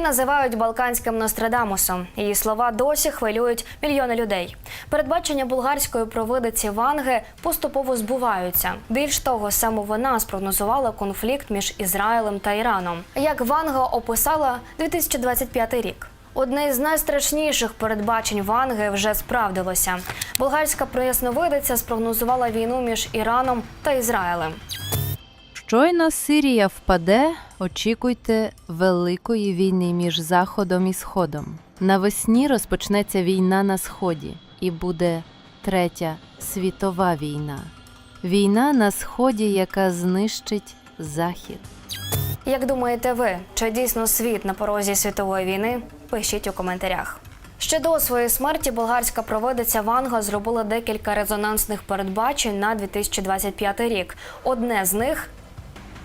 Називають Балканським Нострадамусом. Її слова досі хвилюють мільйони людей. Передбачення булгарської провидиці Ванги поступово збуваються. Більш того, саме вона спрогнозувала конфлікт між Ізраїлем та Іраном. Як Ванга описала 2025 рік. Одне з найстрашніших передбачень Ванги вже справдилося. Болгарська приясновидиця спрогнозувала війну між Іраном та Ізраїлем. Щойно Сирія впаде, очікуйте великої війни між Заходом і Сходом. Навесні розпочнеться війна на Сході, і буде третя світова війна. Війна на Сході, яка знищить Захід. Як думаєте ви, чи дійсно світ на порозі світової війни? Пишіть у коментарях. Ще до своєї смерті болгарська провидиця Ванга зробила декілька резонансних передбачень на 2025 рік. Одне з них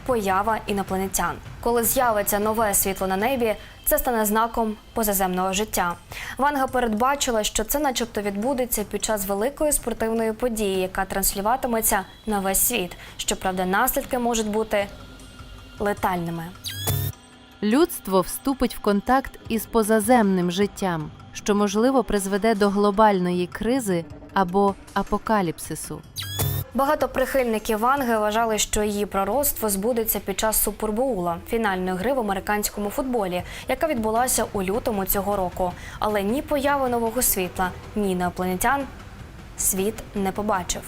поява інопланетян. Коли з'явиться нове світло на небі, це стане знаком позаземного життя. Ванга передбачила, що це, начебто, відбудеться під час великої спортивної події, яка транслюватиметься на весь світ. Щоправда, наслідки можуть бути летальними. Людство вступить в контакт із позаземним життям, що можливо призведе до глобальної кризи або апокаліпсису. Багато прихильників Ванги вважали, що її пророцтво збудеться під час Супербоула фінальної гри в американському футболі, яка відбулася у лютому цього року. Але ні появи нового світла, ні неопланетян світ не побачив.